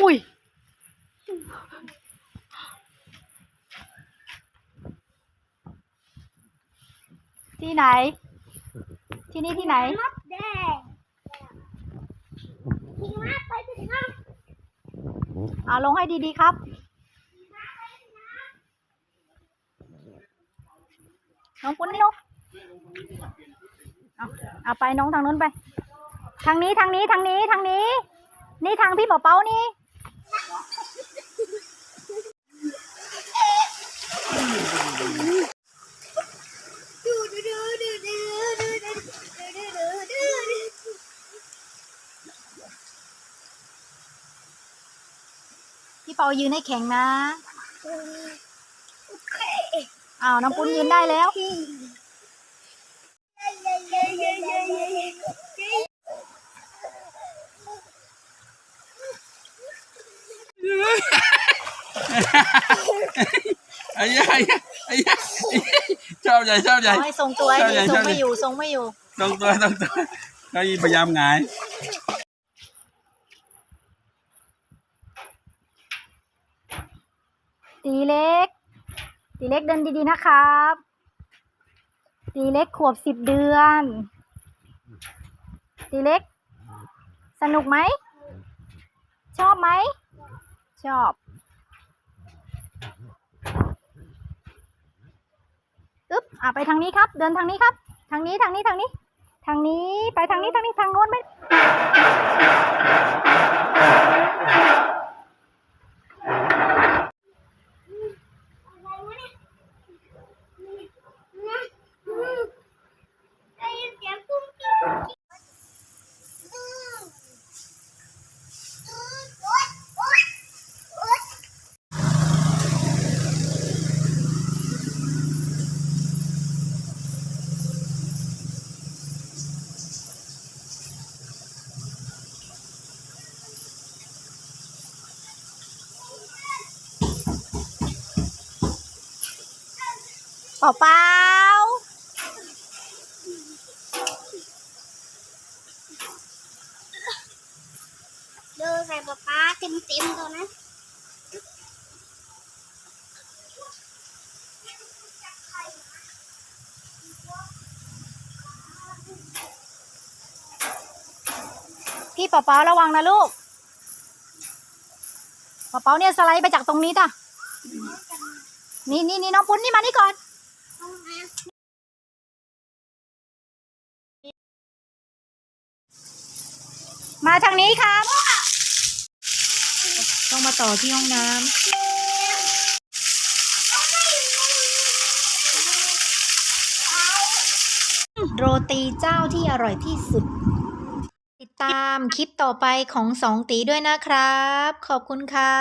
อุ้ยที่ไหน ที่นี่ที่ไหนมดแดงหิมะไปถึงห้องเอาลงให้ดีๆครับ น้องปุ้นนี่ลูกเอาเอาไปน้องทางนู้นไป ทางนี้ทางนี้ทางนี้ทางนี้ นี่ทางพี่เป๋าเป้านี่ พี่เปายืนให้แข็งนะโอเคอ้าวน้องปุ้นยืนได้แล้ว ไอ้ยะไอ้ยะไอ้ยะชอบใหญ่ชอบใหญ่เอาให้ทรงตัวให้ดีใช่ทรงใช่ไม่อยู่ทรงไม่อยู่ ตรงตัวตรงตัวเขาพยายามหงาย ตีเล็ก ตีเล็กเดินดีๆนะครับ ตีเล็กขวบสิบเดือน ตีเล็ก สนุกไหม ชอบไหม ชอบอึ๊บอะไปทางนี้ครับ เดินทางนี้ครับ ทางนี้ทางนี้ทางนี้ ทางนี้ไปทางนี้ทางนี้ทางโน้นไหม อะไรวะเนี่ยได้ยินเสียงกุ้งกิ้งกุ้งกิ้งอืมอืมโอ๊ยโอ๊ยโอ๊ย เปล่าเปล่าดูใส่ป๊าป๊าเต็มเต็มตัวนั้นพี่เปาเปาระวังนะลูกเปาเปาเนี่ยสไลด์ไปจากตรงนี้จ้ะนี่นี่นี่น้องปุ้นนี่มานี่ก่อน มาทางนี้ครับ ต้องมาต่อที่ห้องน้ำโรตีเจ้าที่อร่อยที่สุด ติดตามคลิปต่อไปของสองตีด้วยนะครับ ขอบคุณค่ะ